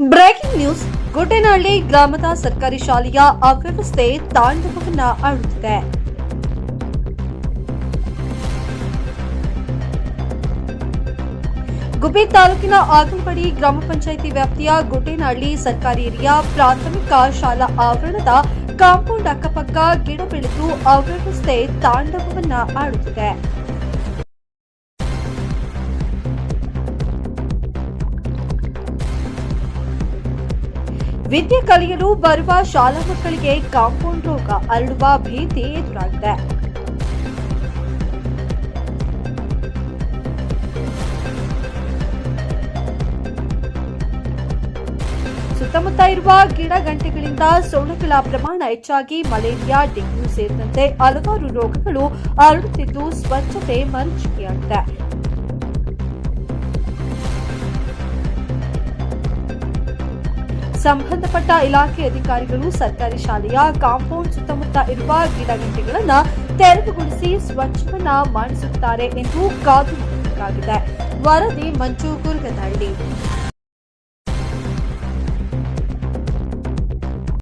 Breaking news. Guddenahalli ಗ್ರಾಮದ ಸರ್ಕಾರಿ ಶಾಲೆಯ ಅವ್ಯವಸ್ಥೆ ತಾಂಡವವನ್ನ ಆಡುತ್ತಿದೆ ಗುಬ್ಬಿ ತಾಲೂಕಿನ ಆಗಂಪಡಿ ಗ್ರಾಮ ಪಂಚಾಯಿತಿ ವ್ಯಾಪ್ತಿಯ ಗುಡ್ಡೇನಹಳ್ಳಿ ಸರ್ಕಾರಿ ಹಿರಿಯ ಪ್ರಾಥಮಿಕ ಶಾಲಾ ಆವರಣದ ಕಾಂಪೌಂಡ್ ಅಕ್ಕಪಕ್ಕ ಗಿಡ ಬೆಳೆದು ಅವ್ಯವಸ್ಥೆ ತಾಂಡವವನ್ನ ಆಡುತ್ತಿದೆ ವಿದ್ಯೆ ಕಲಿಯಲು ಬರುವ ಶಾಲಾ ಮಕ್ಕಳಿಗೆ ಕಾಂಪೌಂಡ್ ರೋಗ ಹರಡುವ ಭೀತಿ ಎದುರಾಗಿದೆ. ಸುತ್ತಮುತ್ತ ಇರುವ ಗಿಡ ಗಂಟೆಗಳಿಂದ ಸೊಳ್ಳೆಗಳ ಪ್ರಮಾಣ ಹೆಚ್ಚಾಗಿ ಮಲೇರಿಯಾ, ಡೆಂಗ್ಯೂ ಸೇರಿದಂತೆ ಹಲವಾರು ರೋಗಗಳು ಹರಡುತ್ತಿದ್ದು ಸ್ವಚ್ಛತೆ ಮರೀಚಿಕೆಯಾಗಿದೆ. ಸಂಬಂಧಪಟ್ಟ ಇಲಾಖೆ ಅಧಿಕಾರಿಗಳು ಸರ್ಕಾರಿ ಶಾಲೆಯ ಕಾಂಪೌಂಡ್ ಸುತ್ತಮುತ್ತ ಇರುವ ಗಿಡಗಂಟೆಗಳನ್ನು ತೆರವುಗೊಳಿಸಿ ಸ್ವಚ್ಛವನ್ನ ಮಾಡಿಸುತ್ತಾರೆ ಎಂದು ಕಾದು ವರದಿ ಮಂಜು ಗುರುಗನಹಳ್ಳಿ